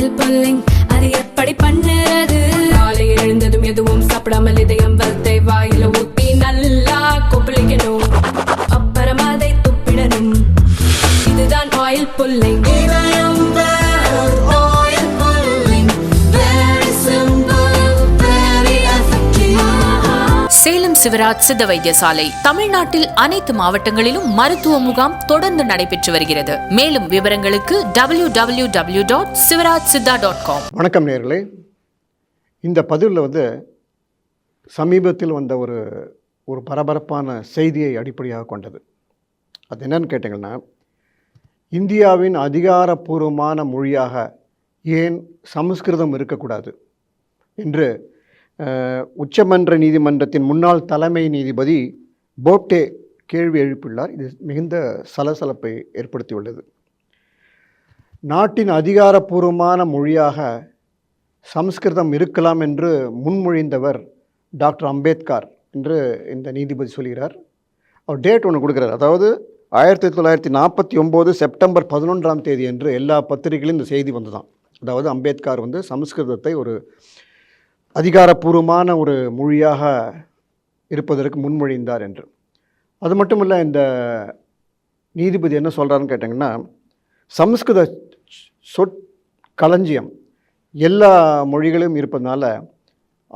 Style pulling அது எப்படி பண்ணு? சிவராஜ் சித்த வைத்தியசாலை. தமிழ்நாட்டில் அனைத்து மாவட்டங்களிலும் மருத்துவ முகாம் தொடர்ந்து நடைபெற்று வருகிறது. மேலும் விவரங்களுக்கு W W W dot Sivaraj Siddha dot com வணக்கம் நேர்களே. இந்த பதிவில் வந்து சமீபத்தில் வந்த ஒரு ஒரு பரபரப்பான செய்தியை அடிப்படையாக கொண்டது. அது என்னன்னு கேட்டிங்கன்னா இந்தியாவின் அதிகாரப்பூர்வமான மொழியாக ஏன் சமஸ்கிருதம் இருக்கக்கூடாது என்று உச்சமன்ற நீதிமன்றத்தின் முன்னாள் தலைமை நீதிபதி போப்டே கேள்வி எழுப்பியுள்ளார். இது மிகுந்த சலசலப்பை ஏற்படுத்தியுள்ளது. நாட்டின் அதிகாரப்பூர்வமான மொழியாக சம்ஸ்கிருதம் இருக்கலாம் என்று முன்மொழிந்தவர் டாக்டர் அம்பேத்கர் என்று இந்த நீதிபதி சொல்கிறார். அவர் டேட் ஒன்று கொடுக்குறார். அதாவது ஆயிரத்தி தொள்ளாயிரத்தி நாற்பத்தி ஒம்பது செப்டம்பர் பதினொன்றாம் தேதி என்று எல்லா பத்திரிகையிலும் இந்த செய்தி வந்துதான். அதாவது அம்பேத்கர் வந்து சமஸ்கிருதத்தை ஒரு அதிகாரப்பூர்வமான ஒரு மொழியாக இருப்பதற்கு முன்மொழிந்தார் என்று. அது மட்டும் இல்லை இந்த நீதிபதி என்ன சொல்கிறாருன்னு கேட்டிங்கன்னா சம்ஸ்கிருத சொற் களஞ்சியம் எல்லா மொழிகளும் இருப்பதனால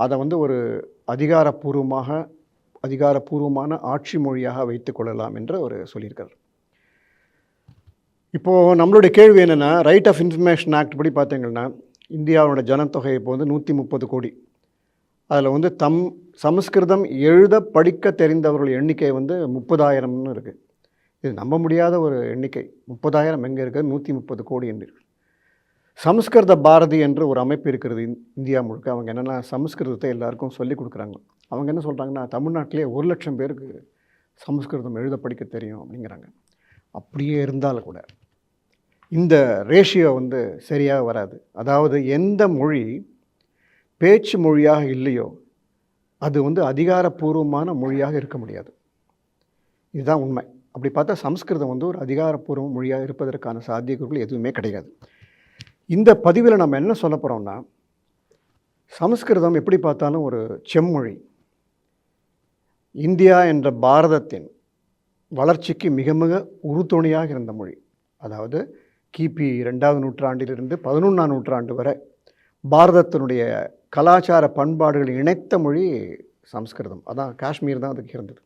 அதை வந்து ஒரு அதிகாரப்பூர்வமாக அதிகாரப்பூர்வமான ஆட்சி மொழியாக வைத்துக்கொள்ளலாம் என்று அவர் சொல்லியிருக்கார். இப்போது நம்மளுடைய கேள்வி என்னென்னா ரைட் ஆஃப் இன்ஃபர்மேஷன் ஆக்ட் படி பார்த்தீங்கன்னா இந்தியாவோட ஜனத்தொகை இப்போ வந்து நூற்றி முப்பது கோடி. அதில் வந்து தம் சமஸ்கிருதம் எழுத படிக்க தெரிந்தவர்கள் எண்ணிக்கை வந்து முப்பதாயிரம்னு இருக்குது இது நம்ப முடியாத ஒரு எண்ணிக்கை. முப்பதாயிரம் எங்கே இருக்குது நூற்றி முப்பது கோடி என்று. சமஸ்கிருத பாரதி என்று ஒரு அமைப்பு இருக்கிறது இந்- இந்தியா முழுக்க. அவங்க என்னென்னா சமஸ்கிருதத்தை எல்லாருக்கும் சொல்லிக் கொடுக்குறாங்க. அவங்க என்ன சொல்கிறாங்கன்னா தமிழ்நாட்டிலே ஒரு லட்சம் பேருக்கு சமஸ்கிருதம் எழுத படிக்க தெரியும் அப்படிங்கிறாங்க. அப்படியே இருந்தாலும் கூட இந்த ரேஷியோ வந்து சரியாக வராது. அதாவது எந்த மொழி பேச்சு மொழியாக இல்லையோ அது வந்து அதிகாரப்பூர்வமான மொழியாக இருக்க முடியாது. இதுதான் உண்மை. அப்படி பார்த்தா சமஸ்கிருதம் வந்து ஒரு அதிகாரப்பூர்வ மொழியாக இருப்பதற்கான சாத்தியக்கூறுகள் எதுவுமே கிடையாது. இந்த பதிவில் நம்ம என்ன சொல்ல போகிறோம்னா சமஸ்கிருதம் எப்படி பார்த்தாலும் ஒரு செம்மொழி. இந்தியா என்ற பாரதத்தின் வளர்ச்சிக்கு மிக மிக உறுதுணையாக இருந்த மொழி. அதாவது கிபி ரெண்டாவது நூற்றாண்டிலிருந்து பதினொன்றாம் நூற்றாண்டு வரை பாரதத்தினுடைய கலாச்சார பண்பாடுகளை இணைத்த மொழி சமஸ்கிருதம். அதான் காஷ்மீர் தான் அதுக்கு இருந்தது.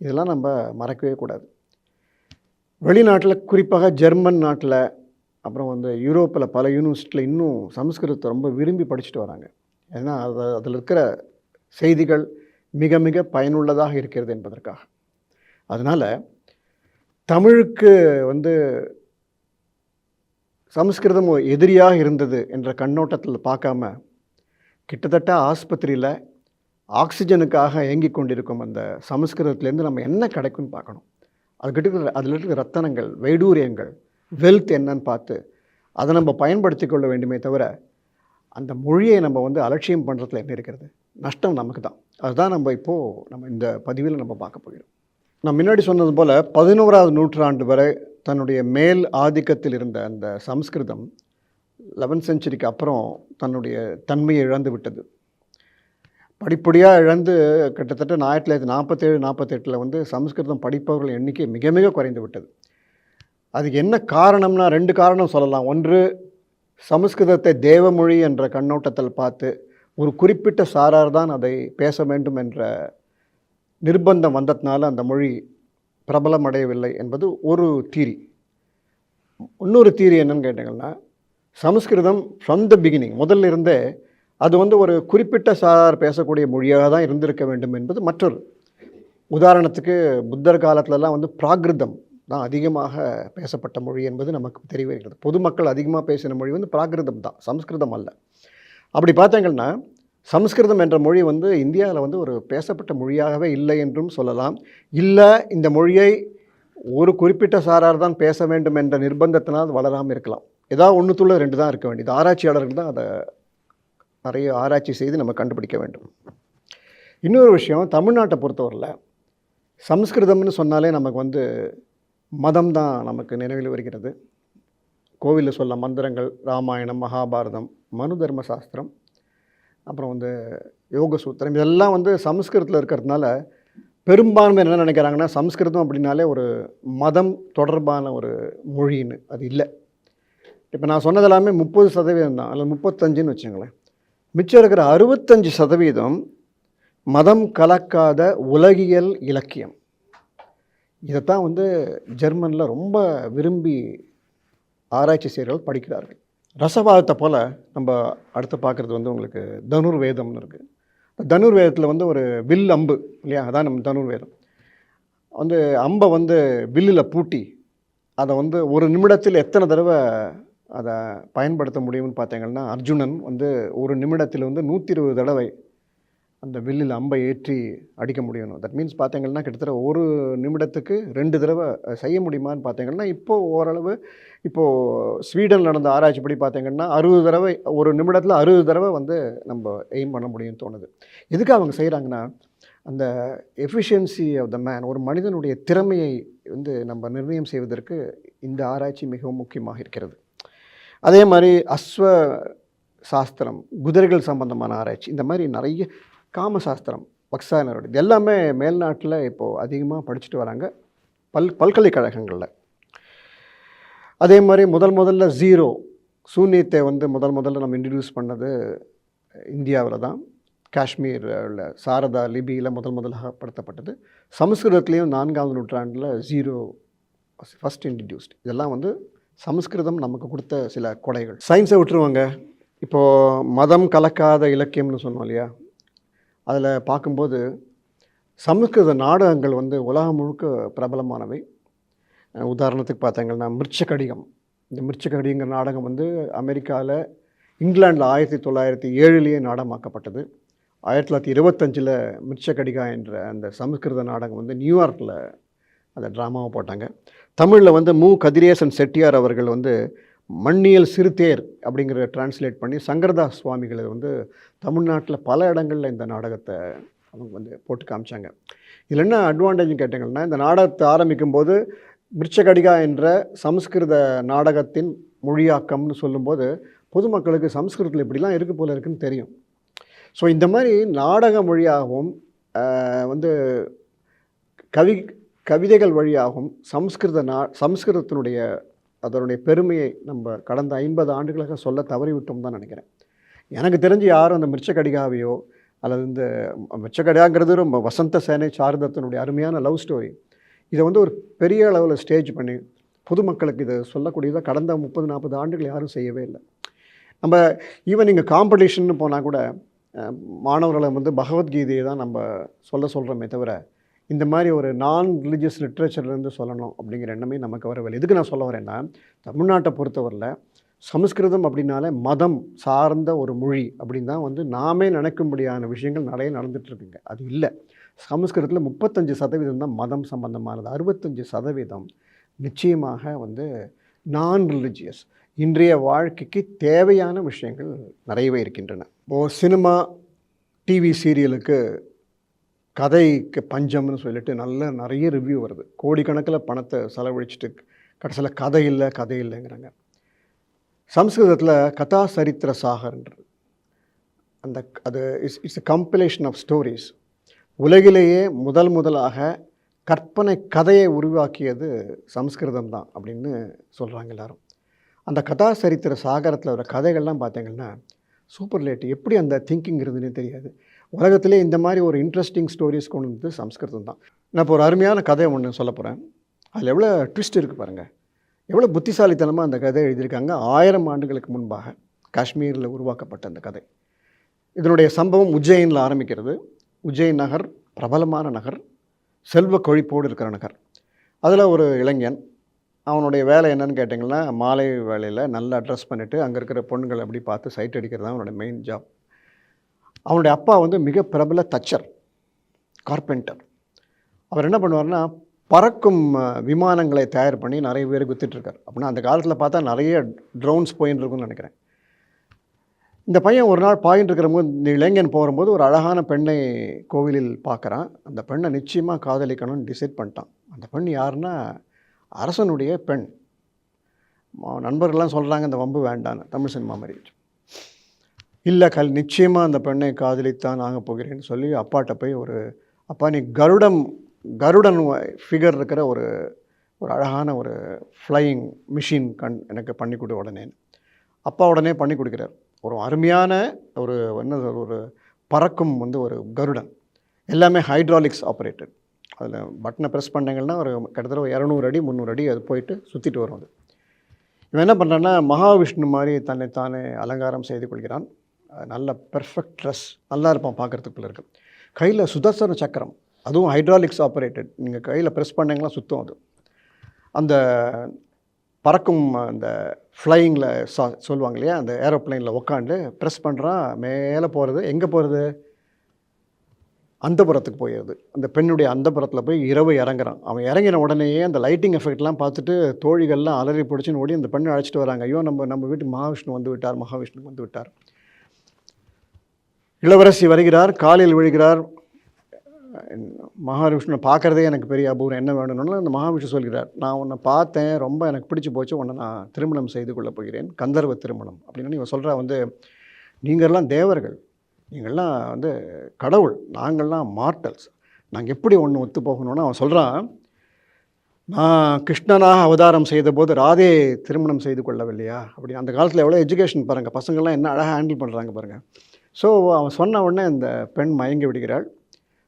இதெல்லாம் நம்ம மறக்கவே கூடாது. வெளிநாட்டில் குறிப்பாக ஜெர்மன் நாட்டில் அப்புறம் வந்து யூரோப்பில் பல யூனிவர்சிட்டியில் இன்னும் சமஸ்கிருதத்தை ரொம்ப விரும்பி படிச்சுட்டு வராங்க. ஏன்னா அது அதில் இருக்கிற செய்திகள் மிக மிக பயனுள்ளதாக இருக்கிறது என்பதற்காக. அதனால் தமிழுக்கு வந்து சமஸ்கிருதம் எதிரியாக இருந்தது என்ற கண்ணோட்டத்தில் பார்க்காம கிட்டத்தட்ட ஆஸ்பத்திரியில் ஆக்சிஜனுக்காக இயங்கிக் கொண்டிருக்கும் அந்த சமஸ்கிருதத்துலேருந்து நம்ம என்ன கிடைக்கும்னு பார்க்கணும். அதுக்கிட்ட இருக்கிற அதில் இருக்கிற ரத்தனங்கள் வைடூரியங்கள் வெல்த் என்னன்னு பார்த்து அதை நம்ம பயன்படுத்தி கொள்ள வேண்டுமே தவிர அந்த மொழியை நம்ம வந்து அலட்சியம் பண்ணுறதுல என்ன இருக்கிறது? நஷ்டம் நமக்கு தான். அதுதான் நம்ம இப்போது நம்ம இந்த பதிவில் நம்ம பார்க்க போகிறோம். நான் முன்னாடி சொன்னது போல் பதினோராவது நூற்றாண்டு வரை தன்னுடைய மேல் ஆதிக்கத்தில் இருந்த அந்த சம்ஸ்கிருதம் லெவன்த் செஞ்சுரிக்கு அப்புறம் தன்னுடைய தன்மையை இழந்து விட்டது. படிப்படியாக இழந்து கிட்டத்தட்ட ஆயிரத்தி தொள்ளாயிரத்தி நாற்பத்தேழு நாற்பத்தெட்டில் வந்து சமஸ்கிருதம் படிப்பவர்கள் எண்ணிக்கை மிக மிக குறைந்து விட்டது. அதுக்கு என்ன காரணம்னா ரெண்டு காரணம் சொல்லலாம். ஒன்று சமஸ்கிருதத்தை தேவமொழி என்ற கண்ணோட்டத்தில் பார்த்து ஒரு குறிப்பிட்ட சாரார் தான் அதை பேச வேண்டும் என்ற நிர்பந்தம் வந்ததுனால அந்த மொழி பிரபலம் அடையவில்லை என்பது ஒரு தீரி. இன்னொரு தீரி என்னன்னு கேட்டிங்கன்னா சமஸ்கிருதம் ஃப்ரம் த பிகினிங் முதல்ல இருந்தே அது வந்து ஒரு குறிப்பிட்ட சாரார் பேசக்கூடிய மொழியாக தான் இருந்திருக்க வேண்டும் என்பது மற்றொரு. உதாரணத்துக்கு புத்தர் காலத்துலலாம் வந்து பிராகிருதம் தான் அதிகமாக பேசப்பட்ட மொழி என்பது நமக்கு தெரிய வருகிறது பொதுமக்கள் அதிகமாக பேசின மொழி வந்து பிராகிருதம் தான் சமஸ்கிருதம் அல்ல. அப்படி பார்த்தீங்கன்னா சமஸ்கிருதம் என்ற மொழி வந்து இந்தியாவில் வந்து ஒரு பேசப்பட்ட மொழியாகவே இல்லை என்றும் சொல்லலாம். இல்லை இந்த மொழியை ஒரு குறிப்பிட்ட சாரார் தான் பேச வேண்டும் என்ற நிர்பந்தத்தினால் வளராமல் இருக்கலாம். ஏதாவது ஒன்றுத்துள்ள ரெண்டு தான் இருக்க வேண்டியது. ஆராய்ச்சியாளர்கள் தான் அதை நிறைய ஆராய்ச்சி செய்து நம்ம கண்டுபிடிக்க வேண்டும். இன்னொரு விஷயம் தமிழ்நாட்டை பொறுத்தவரையில் சம்ஸ்கிருதம்னு சொன்னாலே நமக்கு வந்து மதம் தான் நமக்கு நினைவில் வருகிறது. கோவிலில் சொல்ல மந்திரங்கள் ராமாயணம் மகாபாரதம் மனு தர்ம சாஸ்திரம் அப்புறம் வந்து யோக சூத்திரம் இதெல்லாம் வந்து சமஸ்கிருதத்தில் இருக்கிறதுனால பெரும்பான்மை என்ன நினைக்கிறாங்கன்னா சமஸ்கிருதம் அப்படின்னாலே ஒரு மதம் தொடர்பான ஒரு மொழின்னு அது இல்லை. இப்போ நான் சொன்னது எல்லாமே முப்பது சதவீதம் தான் அல்லது முப்பத்தஞ்சுன்னு வச்சுங்களேன் மிச்சம் இருக்கிற அறுபத்தஞ்சு சதவீதம் மதம் கலக்காத உலகியல் இலக்கியம். இதைத்தான் வந்து ஜெர்மனில் ரொம்ப விரும்பி ஆராய்ச்சி செய்கிறவர்கள் படிக்கிறார்கள். ரசவாதத்தை போல் நம்ம அடுத்து பார்க்குறது வந்து உங்களுக்கு தனுர்வேதம்னு இருக்குது தனுர்வேதத்தில் வந்து ஒரு வில் அம்பு இல்லையா? அதான் நம்ம தனுர்வேதம். வந்து அம்பை வந்து வில்லில் பூட்டி அதை வந்து ஒரு நிமிடத்தில் எத்தனை தடவை அதை பயன்படுத்த முடியும்னு பார்த்தீங்கன்னா அர்ஜுனன் வந்து ஒரு நிமிடத்தில் வந்து நூற்றி இருபது தடவை அந்த வில்லில் அம்பை ஏற்றி அடிக்க முடியணும். தட் மீன்ஸ் பார்த்தீங்கன்னா கிட்டத்தட்ட ஒரு நிமிடத்துக்கு ரெண்டு தடவை செய்ய முடியுமான்னு பார்த்தீங்கன்னா இப்போது ஓரளவு இப்போது ஸ்வீடன் நடந்த ஆராய்ச்சிப்படி பார்த்தீங்கன்னா அறுபது தடவை ஒரு நிமிடத்தில் அறுபது தடவை வந்து நம்ம எய்ம் பண்ண முடியும்னு தோணுது. எதுக்கு அவங்க செய்கிறாங்கன்னா அந்த எஃபிஷியன்சி ஆஃப் த மேன் ஒரு மனிதனுடைய திறமையை வந்து நம்ம நிர்ணயம் செய்வதற்கு இந்த ஆராய்ச்சி மிகவும் முக்கியமாக இருக்கிறது. அதே மாதிரி அஸ்வ சாஸ்திரம் குதிரைகள் சம்பந்தமான ஆராய்ச்சி இந்த மாதிரி நிறைய காமசாஸ்திரம் வக்சாயனரோட இது எல்லாமே மேல்நாட்டில் இப்போது அதிகமாக படிச்சுட்டு வராங்க பல் பல்கலைக்கழகங்களில். அதே மாதிரி முதல் முதல்ல ஜீரோ சூன்யத்தை வந்து முதல் முதல்ல நம்ம இன்ட்ரடியூஸ் பண்ணது இந்தியாவில் தான். காஷ்மீர் உள்ள சாரதா லிபியில் முதல் முதலாக படுத்தப்பட்டது. சமஸ்கிருதத்துலேயும் நான்காவது நூற்றாண்டில் ஜீரோ ஃபஸ்ட் இன்ட்ரடியூஸ்ட் இதெல்லாம் வந்து சமஸ்கிருதம் நமக்கு கொடுத்த சில கொடைகள். சயின்ஸை விட்டுருவாங்க. இப்போது மதம் கலக்காத இலக்கியம்னு சொன்னோம் இல்லையா? அதில் பார்க்கும்போது சமஸ்கிருத நாடகங்கள் வந்து உலகம் முழுக்க பிரபலமானவை. உதாரணத்துக்கு பார்த்தீங்கன்னா மிர்ச்சகடிகம் இந்த மிர்ச்சகடிங்கிற நாடகம் வந்து அமெரிக்காவில் இங்கிலாந்தில் ஆயிரத்தி தொள்ளாயிரத்தி ஏழுலேயே நாடகமாக்கப்பட்டது. ஆயிரத்தி தொள்ளாயிரத்தி இருபத்தஞ்சில் மிர்ச்சகடிகா என்ற அந்த சமஸ்கிருத நாடகம் வந்து நியூயார்க்கில் அந்த ட்ராமாவை போட்டாங்க. தமிழில் வந்து மு. கதிரேசன் செட்டியார் அவர்கள் வந்து மண்ணியல் சிறுதேர் அப்படிங்கிற டிரான்ஸ்லேட் பண்ணி சங்கரதாஸ் சுவாமிகளை வந்து தமிழ்நாட்டில் பல இடங்களில் இந்த நாடகத்தை அவங்க வந்து போட்டு காமிச்சாங்க. இதில் என்ன அட்வான்டேஜ்னு கேட்டிங்கன்னா இந்த நாடகத்தை ஆரம்பிக்கும் போது மிர்ச்சகடிகா என்ற சம்ஸ்கிருத நாடகத்தின் மொழியாக்கம்னு சொல்லும்போது பொதுமக்களுக்கு சம்ஸ்கிருதத்தில் இப்படிலாம் இருக்கு போல இருக்குன்னு தெரியும். ஸோ இந்த மாதிரி நாடக மொழியாகவும் வந்து கவி கவிதைகள் வழியாகவும் சமஸ்கிருத நா சமஸ்கிருதத்தினுடைய அதனுடைய பெருமையை நம்ம கடந்த ஐம்பது ஆண்டுகளாக சொல்ல தவறிவிட்டோம் தான் நினைக்கிறேன். எனக்கு தெரிஞ்சு யாரும் அந்த மிர்ச்சகடிகாவையோ அல்லது இந்த மிர்ச்சகடிகாங்கிறது ரொம்ப வசந்த சேனை சாரதத்தினுடைய அருமையான லவ் ஸ்டோரி. இதை வந்து ஒரு பெரிய அளவில் ஸ்டேஜ் பண்ணி பொதுமக்களுக்கு இதை சொல்லக்கூடியதாக கடந்த முப்பது நாற்பது ஆண்டுகள் யாரும் செய்யவே இல்லை. நம்ம ஈவன் இங்கே காம்படிஷன்னு போனால் கூட மாணவர்களை வந்து பகவத்கீதையை தான் நம்ம சொல்ல சொல்கிறோமே தவிர இந்த மாதிரி ஒரு நான் ரிலிஜியஸ் லிட்ரேச்சர்லேருந்து சொல்லணும் அப்படிங்கிற எண்ணமே நமக்கு வரவில்லை. எதுக்கு நான் சொல்ல வரேன்னா தமிழ்நாட்டை பொறுத்தவரையில் சமஸ்கிருதம் அப்படின்னாலே மதம் சார்ந்த ஒரு மொழி அப்படின்னு தான் வந்து நாமே நினைக்கும்படியான விஷயங்கள் நிறைய நடந்துகிட்ருக்குங்க அது இல்லை. சமஸ்கிருதத்தில் முப்பத்தஞ்சு சதவீதம் தான் மதம் சம்பந்தமானது. அறுபத்தஞ்சு சதவீதம் நிச்சயமாக வந்து நான் ரிலிஜியஸ் இன்றைய வாழ்க்கைக்கு தேவையான விஷயங்கள் நிறையவே இருக்கின்றன. இப்போது சினிமா டிவி சீரியலுக்கு கதைக்கு பஞ்சம்னு சொல்லிட்டு நல்ல நிறைய ரிவ்யூ வருது. கோடிக்கணக்கில் பணத்தை செலவழிச்சிட்டு கடைசியில் கதை இல்லை கதை இல்லைங்கிறாங்க. சம்ஸ்கிருதத்தில் கதா சரித்திர சாகர்ன்றது. அந்த அது it's it's compilation of stories உலகிலேயே முதல் முதலாக கற்பனை கதையை உருவாக்கியது சம்ஸ்கிருதம் தான் அப்படின்னு சொல்கிறாங்க எல்லாரும். அந்த கதா சரித்திர சாகரத்தில் வர கதைகள்லாம் பார்த்தீங்கன்னா சூப்பர் லேட் எப்படி அந்த திங்கிங் இருந்துன்னு தெரியாது. உலகத்திலே இந்த மாதிரி ஒரு இன்ட்ரெஸ்டிங் ஸ்டோரிஸ் கொண்டு வந்து சம்ஸ்கிருதம் தான். நான் இப்போ ஒரு அருமையான கதை ஒன்று சொல்ல போகிறேன் அதில் எவ்வளோ ட்விஸ்ட் இருக்குது பாருங்கள் எவ்வளோ புத்திசாலித்தனமாக அந்த கதை எழுதியிருக்காங்க. ஆயிரம் ஆண்டுகளுக்கு முன்பாக காஷ்மீரில் உருவாக்கப்பட்ட அந்த கதை. இதனுடைய சம்பவம் உஜ்ஜயினில் ஆரம்பிக்கிறது. உஜ்ஜயின் நகர் பிரபலமான நகர். செல்வ கொழிப்போடு இருக்கிற நகர். அதில் ஒரு இளைஞன் அவனுடைய வேலை என்னன்னு கேட்டிங்கன்னா மாலை வேலையில் நல்லா ட்ரெஸ் பண்ணிவிட்டு அங்கே இருக்கிற பொண்ணுங்களை அப்படி பார்த்து சைட் அடிக்கிறது தான் அவனோட மெயின் ஜாப் அவனுடைய அப்பா வந்து மிக பிரபல தச்சர் கார்பெண்டர் அவர் என்ன பண்ணுவார்னா பறக்கும் விமானங்களை தயார் பண்ணி நிறைய பேர் வித்துட்ருக்கார் அப்படின்னா அந்த காலத்தில் பார்த்தா நிறைய ட்ரோன்ஸ் போயின்னு நினைக்கிறேன். இந்த பையன் ஒரு நாள் பாயின்னு இருக்கிறபோது இந்த இளைஞன் போகும்போது ஒரு அழகான பெண்ணை கோவிலில் பார்க்குறான். அந்த பெண்ணை நிச்சயமாக காதலிக்கணும்னு டிசைட் பண்ணிட்டான். அந்த பெண் யாருன்னா அரசனுடைய பெண். நண்பர்கள்லாம் சொல்கிறாங்க இந்த வம்பு வேண்டான்னு தமிழ் சினிமா மாதிரி. இல்லை கல் நிச்சயமாக அந்த பெண்ணை காதலித்தான் ஆக போகிறேன்னு சொல்லி அப்பாட்ட போய் ஒரு அப்பா நீ கருடம் கருடன் ஃபிகர் இருக்கிற ஒரு ஒரு அழகான ஒரு ஃப்ளையிங் மிஷின் கண் எனக்கு பண்ணி கொடு உடனே. அப்பா உடனே பண்ணி கொடுக்குறார். ஒரு அருமையான ஒரு என்ன ஒரு பறக்கும் வந்து ஒரு கருடன். எல்லாமே ஹைட்ராலிக்ஸ் ஆப்ரேட்டட் அதில் பட்டனை ப்ரெஸ் பண்ணிங்கன்னா ஒரு கிட்டத்தட்ட ஒரு இரநூறு அடி முந்நூறு அடி அது போயிட்டு சுற்றிட்டு வரும் அது. இவன் என்ன பண்ணுறான்னா மகாவிஷ்ணு மாதிரி தன்னை தானே அலங்காரம் செய்து கொள்கிறான். நல்ல பெர்ஃபெக்ட் ட்ரெஸ் நல்லா இருப்பான் பார்க்குறதுக்குள்ளே இருக்கு. கையில் சுதர்சன சக்கரம் அதுவும் ஹைட்ராலிக்ஸ் ஆப்ரேட்டட் நீங்கள் கையில் ப்ரெஸ் பண்ணிங்கன்னா சுத்தம் அது. அந்த பறக்கும் அந்த ஃப்ளையிங்கில் சா சொல்லுவாங்க இல்லையா அந்த ஏரோப்ளைனில் உக்காண்டு ப்ரெஸ் பண்ணுறான் மேலே போகிறது எங்கே போகிறது அந்தபுரத்துக்கு போயிடுது அந்த பெண்ணுடைய அந்தபுரத்தில் போய் இரவு இறங்குறான். அவன் இறங்கின உடனேயே அந்த லைட்டிங் எஃபெக்ட்லாம் பார்த்துட்டு தோழிகள்லாம் அலறி பிடிச்சின்னு ஓடி அந்த பெண்ணை அழைச்சிட்டு வராங்க. ஐயோ நம்ம நம்ம வீட்டு மகாவிஷ்ணு வந்து விட்டார் மகாவிஷ்ணு வந்து விட்டார். இளவரசி வருகிறார் காலில் விழுகிறார். மகாவிஷ்ணு பார்க்குறதே எனக்கு பெரிய அபூர்வம். என்ன வேணும்னாலும் அந்த மகாவிஷ்ணு சொல்கிறார். நான் உன்னை பார்த்தேன் ரொம்ப எனக்கு பிடிச்சி போச்சு உன்னை நான் திருமணம் செய்து கொள்ளப் போகிறேன். கந்தர்வ திருமணம் அப்படின்னு இவன் சொல்கிறா வந்து நீங்கள்லாம் தேவர்கள். நீங்கள்லாம் வந்து கடவுள். நாங்கள்லாம் மார்ட்டல்ஸ் நாங்கள் எப்படி ஒன்று ஒத்து போகணும்னு அவன் சொல்கிறான் நான் கிருஷ்ணனாக அவதாரம் செய்தபோது ராதே திருமணம் செய்து கொள்ளவில்லையா? அப்படி அந்த காலத்தில் எவ்வளோ எஜுகேஷன் பாருங்கள் பசங்கள்லாம் என்ன அழகாக ஹேண்டில் பண்ணுறாங்க பாருங்கள் ஸோ அவன் சொன்ன உடனே இந்த பெண் மயங்கி விடுகிறாள்.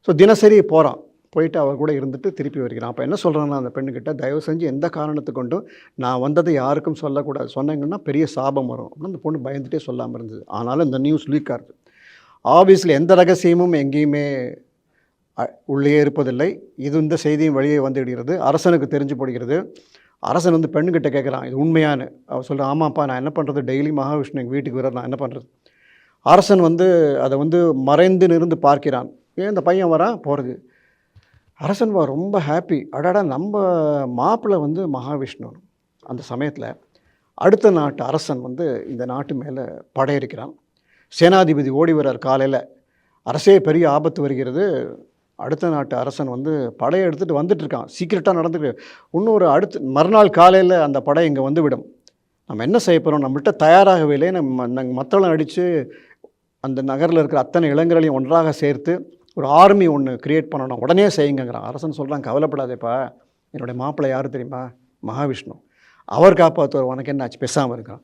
ஸோ தினசரி போகிறான் போயிட்டு அவள் கூட இருந்துட்டு திருப்பி வருகிறான். அப்போ என்ன சொல்கிறான்னா அந்த பெண்ணுக்கிட்ட தயவு செஞ்சு எந்த காரணத்து கொண்டும் நான் வந்ததை யாருக்கும் சொல்லக்கூடாது. சொன்னீங்கன்னா பெரிய சாபம் வரும். அப்படின்னு அந்த பொண்ணு பயந்துட்டே சொல்லாமல் இருந்தது. ஆனாலும் இந்த நியூஸ் லீக் ஆகுது. ஆஃபீஸில் எந்த ரகசியமும் எங்கேயுமே அ- உள்ளே இருப்பதில்லை. இது இந்த செய்தியும் வெளியே வந்துவிடுகிறது அரசனுக்கு தெரிஞ்சு போடுகிறது. அரசன் வந்து பெண்ணுக்கிட்ட கேட்குறான் இது உண்மையானு அவள் சொல்கிறான் ஆமாப்பா நான் என்ன பண்ணுறது டெய்லி மகாவிஷ்ணு எங்கள் வீட்டுக்கு வர நான் என்ன பண்ணுறது அரசன் வந்து அதை வந்து மறைந்து நிருந்து பார்க்கிறான். ஏன் இந்த பையன் வரான் போகிறது அரசன் வா ரொம்ப ஹாப்பி அடாடா நம்ம மாப்பிள்ளை வந்து மகாவிஷ்ணு. அந்த சமயத்தில் அடுத்த நாட்டு அரசன் வந்து இந்த நாட்டு மேலே படையிருக்கிறான் சேனாதிபதி ஓடி வர்றார் காலையில். அரசே பெரிய ஆபத்து வருகிறது. அடுத்த நாட்டு அரசன் வந்து படையை எடுத்துகிட்டு வந்துட்டுருக்கான் சீக்கிரட்டாக நடந்துட்டு இன்னொரு அடுத்து மறுநாள் காலையில் அந்த படை இங்கே வந்து விடும். நம்ம என்ன செய்ய போகிறோம் நம்மள்கிட்ட தயாராகவே இல்லை நம்ம நாங்கள் மத்தளம் அடித்து அந்த நகரில் இருக்கிற அத்தனை இளைஞர்களையும் ஒன்றாக சேர்த்து ஒரு ஆர்மி ஒன்று க்ரியேட் பண்ணணும். உடனே செய்யுங்கிறான் அரசன் சொல்கிறான் கவலைப்படாதேப்பா என்னுடைய மாப்பிள்ளை யார் தெரியுமா? மகாவிஷ்ணு. அவர் காப்பாற்றுவார் உனக்கு என்ன ஆச்சு பேசாமல் இருக்கான்.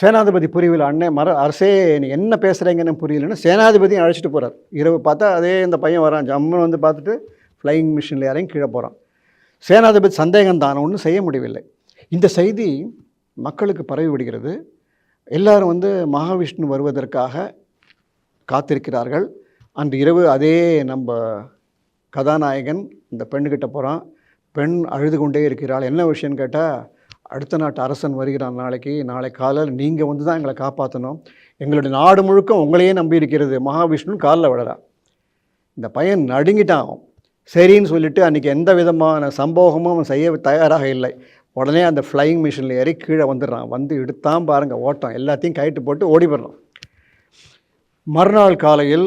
சேனாதிபதி புரியவில்லை. அண்ணே மர அரசே நீ என்ன பேசுகிறீங்கன்னு புரியலன்னு சேனாதிபதியும் அழைச்சிட்டு போகிறார் இரவு பார்த்தா அதே இந்த பையன் வரான். ஜம்முன்னு வந்து பார்த்துட்டு ஃப்ளையிங் மிஷினில் யாரையும் கீழே போகிறான் சேனாதிபதி சந்தேகம் தான். ஒன்றும் செய்ய முடியவில்லை. இந்த செய்தி மக்களுக்கு பரவி விடுகிறது. எல்லாரும் வந்து மகாவிஷ்ணு வருவதற்காக காத்திருக்கிறார்கள். அன்று இரவு அதே நம்ம கதாநாயகன் இந்த பெண்ணுக்கிட்ட போகிறான் பெண் அழுது கொண்டே இருக்கிறாள். என்ன விஷயம்னு கேட்டால் அடுத்த நாட்டு அரசன் வருகிறான் நாளைக்கு. நாளை காலையில் நீங்கள் வந்து தான் எங்களை காப்பாற்றணும் எங்களுடைய நாடு முழுக்க உங்களையே நம்பி இருக்கிறது. மகாவிஷ்ணு காலில் விழறா. இந்த பையன் நடுங்கிட்டான் சரின்னு சொல்லிட்டு அன்றைக்கி எந்த விதமான சம்பவமும் அவன் செய்ய தயாராக இல்லை. உடனே அந்த ஃப்ளையிங் மிஷினில் ஏறி கீழே வந்துடுறான். வந்து எடுத்தான் பாருங்கள் ஓட்டம். எல்லாத்தையும் கயிட்டு போட்டு ஓடி போடுறான் மறுநாள் காலையில்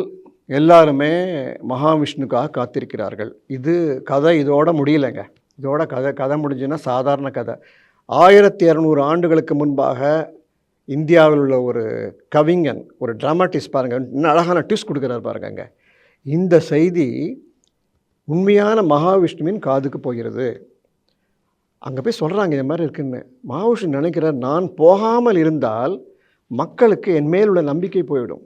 எல்லாருமே மகாவிஷ்ணுக்காக காத்திருக்கிறார்கள். இது கதை இதோட முடியலைங்க. இதோட கதை கதை முடிஞ்சுன்னா சாதாரண கதை. ஆயிரத்தி இரநூறு ஆண்டுகளுக்கு முன்பாக இந்தியாவில் உள்ள ஒரு கவிஞன் ஒரு ட்ராமாட்டிஸ்ட் பாருங்கள் இன்னும் அழகான ட்விஸ்ட் கொடுக்குறாரு பாருங்கங்க. இந்த செய்தி உண்மையான மகாவிஷ்ணுவின் காதுக்கு போகிறது. அங்கே போய் சொல்கிறாங்க இந்த மாதிரி இருக்குன்னு. மகாவிஷ்ணு நினைக்கிறார் நான் போகாமல் இருந்தால் மக்களுக்கு என் மேல் உள்ள நம்பிக்கை போயிடும்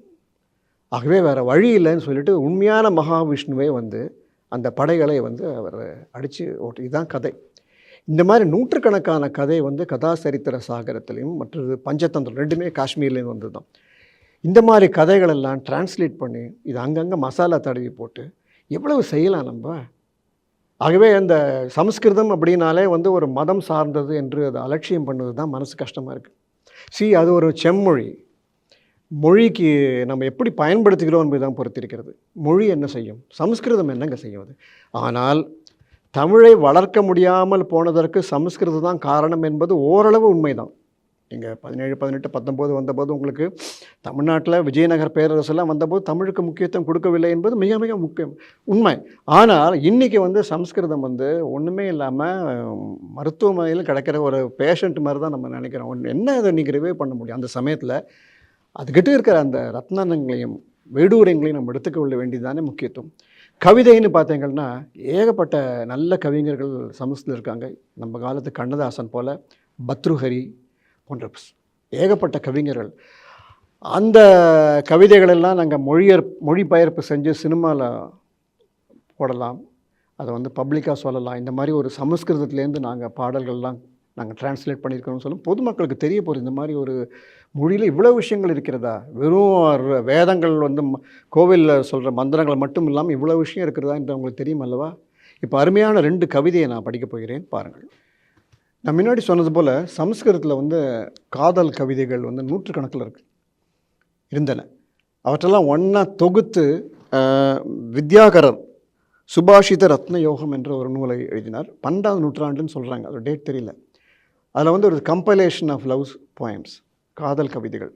ஆகவே வேறு வழி இல்லைன்னு சொல்லிட்டு உண்மையான மகாவிஷ்ணுவே வந்து அந்த படைகளை வந்து அவர் அடித்து ஓட்டு. இதுதான் கதை. இந்த மாதிரி நூற்றுக்கணக்கான கதை வந்து கதாசரித்திர சாகரத்துலேயும் மற்றது பஞ்சதந்திரம் ரெண்டுமே காஷ்மீர்லேயும் வந்து தான் இந்த மாதிரி கதைகளெல்லாம் டிரான்ஸ்லேட் பண்ணி இது அங்கங்கே மசாலா தடவி போட்டு எவ்வளவு செய்யலாம் நம்ம? ஆகவே அந்த சமஸ்கிருதம் அப்படின்னாலே வந்து ஒரு மதம் சார்ந்தது என்று அதை அலட்சியம் பண்ணுவது தான் மனசு கஷ்டமாக இருக்குது சி அது ஒரு செம்மொழி. மொழிக்கு நம்ம எப்படி பயன்படுத்துகிறோம் என்பது தான் பொறுத்திருக்கிறது. மொழி என்ன செய்யும்? சமஸ்கிருதம் என்னங்க செய்யும் அது? ஆனால் தமிழை வளர்க்க முடியாமல் போனதற்கு சமஸ்கிருதம் தான் காரணம் என்பது ஓரளவு உண்மைதான். நீங்கள் பதினேழு பதினெட்டு பத்தொம்போது வந்தபோது உங்களுக்கு தமிழ்நாட்டில் விஜயநகர் பேரரசெல்லாம் வந்தபோது தமிழுக்கு முக்கியத்துவம் கொடுக்கவில்லை என்பது மிக மிக முக்கியம் உண்மை. ஆனால் இன்றைக்கி வந்து சம்ஸ்கிருதம் வந்து ஒன்றுமே இல்லாமல் மருத்துவமனையில் கிடைக்கிற ஒரு பேஷண்ட் மாதிரி தான் நம்ம நினைக்கிறோம். ஒன்று என்ன அதை நீங்கள் ரிவைவ் பண்ண முடியும்? அந்த சமயத்தில் அதுக்கிட்ட இருக்கிற அந்த ரத்னங்களையும் வேடூரங்களையும் நம்ம எடுத்துக்க கொள்ள வேண்டியதுதானே முக்கியத்துவம். கவிதைன்னு பார்த்தீங்கன்னா ஏகப்பட்ட நல்ல கவிஞர்கள் சமஸ்தில் இருக்காங்க. நம்ம காலத்து கண்ணதாசன் போல பத்ருஹரி போன்ற ஏகப்பட்ட கவிஞர்கள். அந்த கவிதைகளெல்லாம் நாங்கள் மொழியர் மொழிபெயர்ப்பு செஞ்சு சினிமாவில் போடலாம். அதை வந்து பப்ளிக்காக சொல்லலாம். இந்த மாதிரி ஒரு சமஸ்கிருதத்துலேருந்து நாங்கள் பாடல்கள்லாம் நாங்கள் டிரான்ஸ்லேட் பண்ணியிருக்கிறோம்னு சொல்லும் பொதுமக்களுக்கு தெரிய போகிற இந்த மாதிரி ஒரு மொழியில் இவ்வளோ விஷயங்கள் இருக்கிறதா? வெறும் வேதங்கள் வந்து கோவிலில் சொல்கிற மந்திரங்கள் மட்டும் இல்லாமல் இவ்வளோ விஷயம் இருக்கிறதா என்று உங்களுக்கு தெரியும் அல்லவா? இப்போ அருமையான ரெண்டு கவிதையை நான் படிக்கப் போகிறேன். பாருங்கள். நான் முன்னாடி சொன்னது போல் சமஸ்கிருதத்தில் வந்து காதல் கவிதைகள் வந்து நூற்றுக்கணக்கில் இருக்கு. இருந்தன. அவற்றெல்லாம் ஒன்றா தொகுத்து வித்யாகரர் சுபாஷித ரத்ன யோகம் என்ற ஒரு நூலை எழுதினார். பன்னெண்டாவது நூற்றாண்டுன்னு சொல்கிறாங்க அது டேட் தெரியல. அதில் வந்து ஒரு கம்பைலேஷன் ஆஃப் லவ்ஸ் போயம்ஸ் காதல் கவிதைகள்.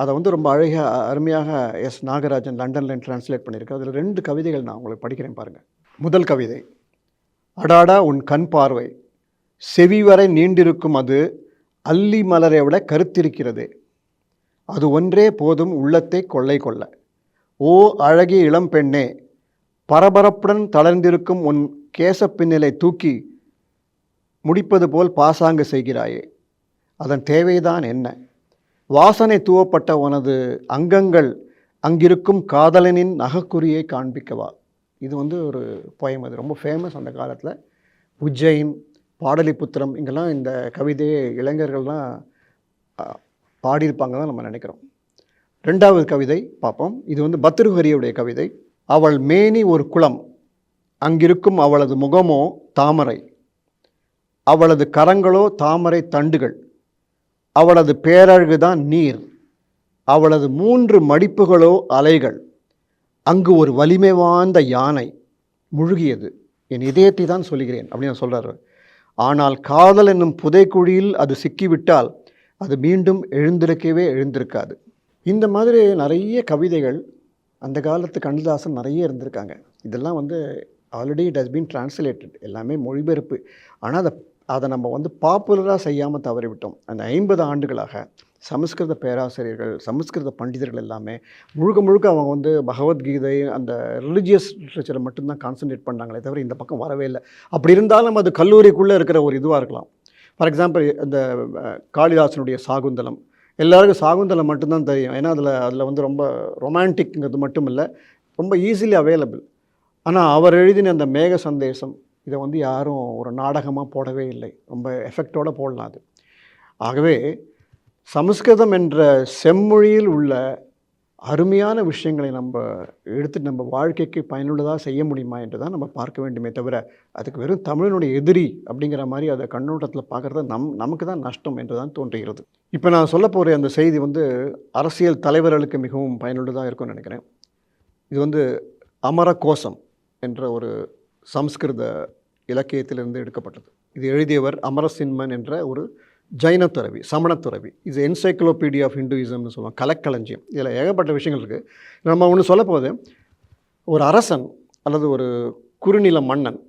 அதை வந்து ரொம்ப அழகாக அருமையாக எஸ். நாகராஜன் லண்டனில் டிரான்ஸ்லேட் பண்ணியிருக்கேன் அதில் ரெண்டு கவிதைகள் நான் உங்களுக்கு படிக்கிறேன் பாருங்கள் முதல் கவிதை அடாடா உன் கண் பார்வை. செவி வரை நீண்டிருக்கும் அது அல்லி மலரை விட கருத்திருக்கிறது. அது ஒன்றே போதும் உள்ளத்தை கொள்ளை கொள்ள. ஓ அழகிய இளம் பெண்ணே பரபரப்புடன் தளர்ந்திருக்கும் உன் கேசப்பின்னலை தூக்கி முடிப்பது போல் பாசாங்கு செய்கிறாயே. அதன் தேவைதான் என்ன? வாசனை தூவப்பட்ட உனது அங்கங்கள் அங்கிருக்கும் காதலனின் நகைக்குறியை காண்பிக்கவா? இது வந்து ஒரு poem அது. ரொம்ப ஃபேமஸ் அந்த காலத்தில். உஜ்ஜைன் பாடலிபுத்திரம் இங்கெல்லாம் இந்த கவிதையை இளைஞர்கள்லாம் பாடியிருப்பாங்க தான் நம்ம நினைக்கிறோம். ரெண்டாவது கவிதை பார்ப்போம். இது வந்து பத்ருஹரியுடைய கவிதை. அவள் மேனி ஒரு குளம். அங்கிருக்கும் அவளது முகமோ தாமரை. அவளது கரங்களோ தாமரை தண்டுகள். அவளது பேரழகுதான் நீர். அவளது மூன்று மடிப்புகளோ அலைகள். அங்கு ஒரு வலிமை வாய்ந்த யானை முழுகியது. என் இதயத்தை தான் சொல்கிறேன் அப்படின்னு சொல்கிறாரு ஆனால் காதல் என்னும் புதைக்குழியில் அது சிக்கிவிட்டால் அது மீண்டும் எழுந்திருக்கவே எழுந்திருக்காது. இந்த மாதிரி நிறைய கவிதைகள் அந்த காலத்து கண்ணதாசன் நிறைய இருந்திருக்காங்க. இதெல்லாம் வந்து already it has been translated எல்லாமே மொழிபெயர்ப்பு. ஆனால் அதை அதை நம்ம வந்து பாப்புலராக செய்யாமல் தவறிவிட்டோம். அந்த ஐம்பது ஆண்டுகளாக சமஸ்கிருத பேராசிரியர்கள் சமஸ்கிருத பண்டிதர்கள் எல்லாமே முழுக்க முழுக்க அவங்க வந்து பகவத்கீதை அந்த ரிலிஜியஸ் லிட்ரேச்சரை மட்டும்தான் கான்சன்ட்ரேட் பண்ணாங்களே தவிர இந்த பக்கம் வரவே இல்லை. அப்படி இருந்தாலும் அது கல்லூரிக்குள்ளே இருக்கிற ஒரு இதுவாக இருக்கலாம். ஃபார் எக்ஸாம்பிள் இந்த காளிதாசனுடைய சாகுந்தலம். எல்லாருக்கும் சாகுந்தலம் மட்டும்தான் தெரியும். ஏன்னா அதில் அதில் வந்து ரொம்ப ரொமான்டிக்ங்கிறது மட்டும் இல்லை ரொம்ப ஈஸிலி அவைலபிள் ஆனால் அவர் எழுதின அந்த மேக சந்தேசம் இதை வந்து யாரும் ஒரு நாடகமாக போடவே இல்லை. ரொம்ப எஃபெக்டோடு போடலாம் அது. ஆகவே சமஸ்கிருதம் என்ற செம்மொழியில் உள்ள அருமையான விஷயங்களை நம்ம எடுத்து நம்ம வாழ்க்கைக்கு பயனுள்ளதாக செய்ய முடியுமா என்று தான் நம்ம பார்க்க வேண்டுமே தவிர அதுக்கு வெறும் தமிழனுடைய எதிரி அப்படிங்கிற மாதிரி அதை கண்ணோட்டத்தில் பார்க்குறது நம் நமக்கு தான் நஷ்டம் என்று தான் தோன்றுகிறது. இப்போ நான் சொல்ல போகிற அந்த செய்தி வந்து அரசியல் தலைவர்களுக்கு மிகவும் பயனுள்ளதாக இருக்கும்னு நினைக்கிறேன். இது வந்து அமர கோஷம் என்ற ஒரு சம்ஸ்கிருத இலக்கியத்திலிருந்து எடுக்கப்பட்டது. இது எழுதியவர் அமரசின்மன் என்ற ஒரு ஜைன துறவி சமண துறவி. இது என்சைக்ளோபீடியா ஆஃப் ஹிந்துயிசம்னு சொல்லுவாங்க கலக்களஞ்சியம். இதில் ஏகப்பட்ட விஷயங்கள் இருக்குது நம்ம ஒன்று சொல்ல போது ஒரு அரசன் அல்லது ஒரு குறுநில மன்னன்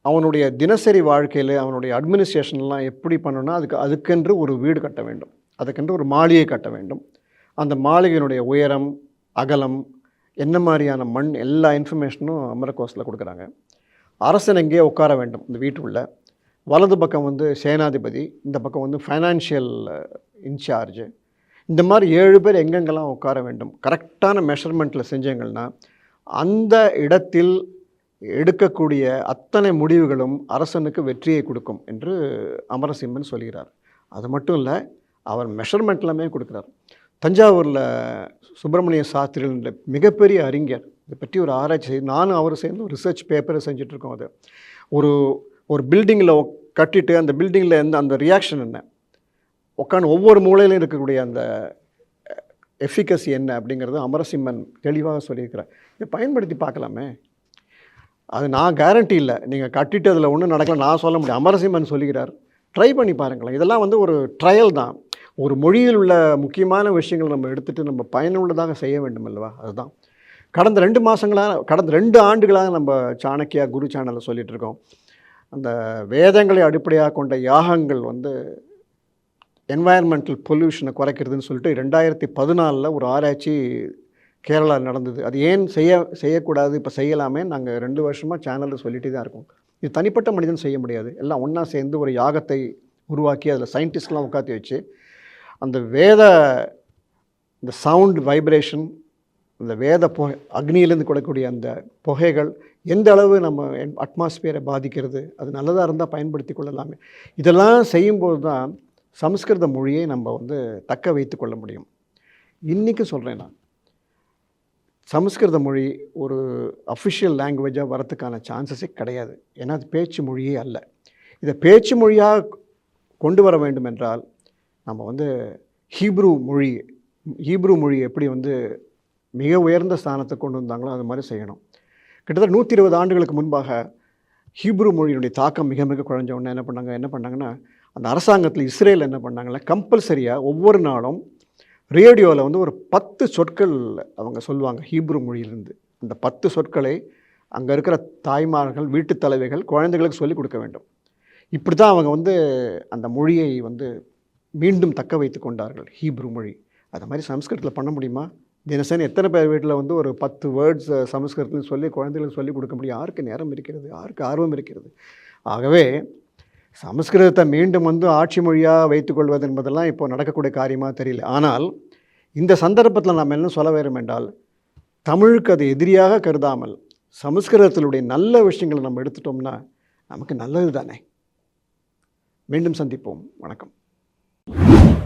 அவனுடைய தினசரி வாழ்க்கையில் அவனுடைய அட்மினிஸ்ட்ரேஷன்லாம் எப்படி பண்ணணும்னா அதுக்கு அதுக்கென்று ஒரு வீடு கட்ட வேண்டும். அதுக்கென்று ஒரு மாளிகை கட்ட வேண்டும். அந்த மாளிகையினுடைய உயரம் அகலம் என்ன மாதிரியான மண் எல்லா இன்ஃபர்மேஷனும் அமரகோஸில் கொடுக்குறாங்க. அரசன் எங்கேயே உட்கார வேண்டும் இந்த வீட்டுக்குள்ளே வலது பக்கம் வந்து சேனாதிபதி இந்த பக்கம் வந்து ஃபைனான்ஷியல் இன்சார்ஜ் இந்த மாதிரி ஏழு பேர் எங்கெங்கெல்லாம் உட்கார வேண்டும் கரெக்டான மெஷர்மெண்ட்டில் செஞ்சீங்கன்னா அந்த இடத்தில் எடுக்கக்கூடிய அத்தனை முடிவுகளும் அரசனுக்கு வெற்றியை கொடுக்கும் என்று அமரசிம்மன் சொல்கிறார். அது மட்டும் இல்லை அவர் மெஷர்மெண்ட்லாமே கொடுக்குறார். தஞ்சாவூரில் சுப்பிரமணிய சாஸ்திரின்ற மிகப்பெரிய அறிஞர். இதை பற்றி ஒரு ஆராய்ச்சி செய்து நானும் அவர் சேர்ந்து ஒரு ரிசர்ச் பேப்பரை செஞ்சிட்ருக்கோம் அது. ஒரு ஒரு பில்டிங்கில் கட்டிட்டு அந்த பில்டிங்கில் இருந்த அந்த ரியாக்ஷன் என்ன? உட்காந்து ஒவ்வொரு மூலையிலும் இருக்கக்கூடிய அந்த எஃபிகசி என்ன அப்படிங்கிறது அமரசிம்மன் தெளிவாக சொல்லியிருக்கிறார். இதை பயன்படுத்தி பார்க்கலாமே. அது நான் கேரண்டி இல்லை. நீங்கள் கட்டிட்டு அதில் ஒன்றும் நடக்கல நான் சொல்ல முடியும் அமரசிம்மன் சொல்லுகிறார். ட்ரை பண்ணி பாருங்களேன். இதெல்லாம் வந்து ஒரு ட்ரையல் தான். ஒரு மொழியில் உள்ள முக்கியமான விஷயங்கள் நம்ம எடுத்துகிட்டு நம்ம பயனுள்ளதாக செய்ய வேண்டும் அல்லவா? அதுதான். கடந்த ரெண்டு மாதங்களாக கடந்த ரெண்டு ஆண்டுகளாக நம்ம சாணக்கியா குரு சேனலில் சொல்லிகிட்டு இருக்கோம். அந்த வேதங்களை அடிப்படையாக கொண்ட யாகங்கள் வந்து என்வாயர்மெண்டல் பொல்யூஷனை குறைக்கிறதுன்னு சொல்லிட்டு ரெண்டாயிரத்தி பதினாலில் ஒரு ஆராய்ச்சி கேரளா நடந்தது. அது ஏன் செய்ய செய்யக்கூடாது இப்போ செய்யலாமே நாங்கள் ரெண்டு வருஷமாக சேனலில் சொல்லிகிட்டே தான் இருக்கோம். இது தனிப்பட்ட மனிதன் செய்ய முடியாது. எல்லாம் ஒன்றா சேர்ந்து ஒரு யாகத்தை உருவாக்கி அதில் சயின்டிஸ்ட்லாம் உட்காத்தி வச்சு அந்த வேத இந்த சவுண்ட் வைப்ரேஷன் அந்த வேத புகை அக்னியிலேருந்து கொடுக்கக்கூடிய அந்த புகைகள் எந்த அளவு நம்ம அட்மாஸ்பியரை பாதிக்கிறது அது நல்லதாக இருந்தால் பயன்படுத்தி கொள்ளலாமே. இதெல்லாம் செய்யும்போது தான் சம்ஸ்கிருத மொழியை நம்ம வந்து தக்க வைத்து கொள்ள முடியும். இன்றைக்கும் சொல்கிறேன் நான். சமஸ்கிருத மொழி ஒரு அஃபிஷியல் லாங்குவேஜாக வரத்துக்கான சான்சஸே கிடையாது. ஏன்னா அது பேச்சு மொழியே அல்ல. இதை பேச்சு மொழியாக கொண்டு வர வேண்டும் என்றால் நம்ம வந்து ஹீப்ரூ மொழி ஹீப்ரு மொழி எப்படி வந்து மிக உயர்ந்த ஸ்தானத்தை கொண்டு வந்தாங்களோ அது மாதிரி செய்யணும். கிட்டத்தட்ட நூற்றி இருபது ஆண்டுகளுக்கு முன்பாக ஹீப்ரு மொழியினுடைய தாக்கம் மிக மிக குறைஞ்ச உடனே என்ன பண்ணாங்க? என்ன பண்ணாங்கன்னா அந்த அரசாங்கத்தில் இஸ்ரேல் என்ன பண்ணாங்கன்னா கம்பல்சரியாக ஒவ்வொரு நாளும் ரேடியோவில் வந்து ஒரு பத்து சொற்கள் அவங்க சொல்லுவாங்க ஹீப்ரு மொழியிலிருந்து. அந்த பத்து சொற்களை அங்கே இருக்கிற தாய்மார்கள் வீட்டுத் தலைவைகள் குழந்தைகளுக்கு சொல்லிக் கொடுக்க வேண்டும். இப்படி தான் அவங்க வந்து அந்த மொழியை வந்து மீண்டும் தக்க வைத்து கொண்டார்கள் ஹீப்ரு மொழி. அது மாதிரி சமஸ்கிருதத்தில் பண்ண முடியுமா? தினசரி எத்தனை பேர் வீட்டில் வந்து ஒரு பத்து வேர்ட்ஸ் சமஸ்கிருதத்தில் சொல்லி குழந்தைகளுக்கு சொல்லிக் கொடுக்க முடியும்? யாருக்கு நேரம் இருக்கிறது? யாருக்கு ஆர்வம் இருக்கிறது? ஆகவே சமஸ்கிருதத்தை மீண்டும் வந்து ஆட்சி மொழியாக வைத்துக்கொள்வது என்பதெல்லாம் இப்போ நடக்கக்கூடிய காரியமாக தெரியல. ஆனால் இந்த சந்தர்ப்பத்தில் நாம் என்ன சொல்ல வேண்டும் என்றால் தமிழுக்கு அது எதிரியாக கருதாமல் சமஸ்கிருதத்தினுடைய நல்ல விஷயங்களை நம்ம எடுத்துட்டோம்னா நமக்கு நல்லது தானே மீண்டும் சந்திப்போம். வணக்கம். you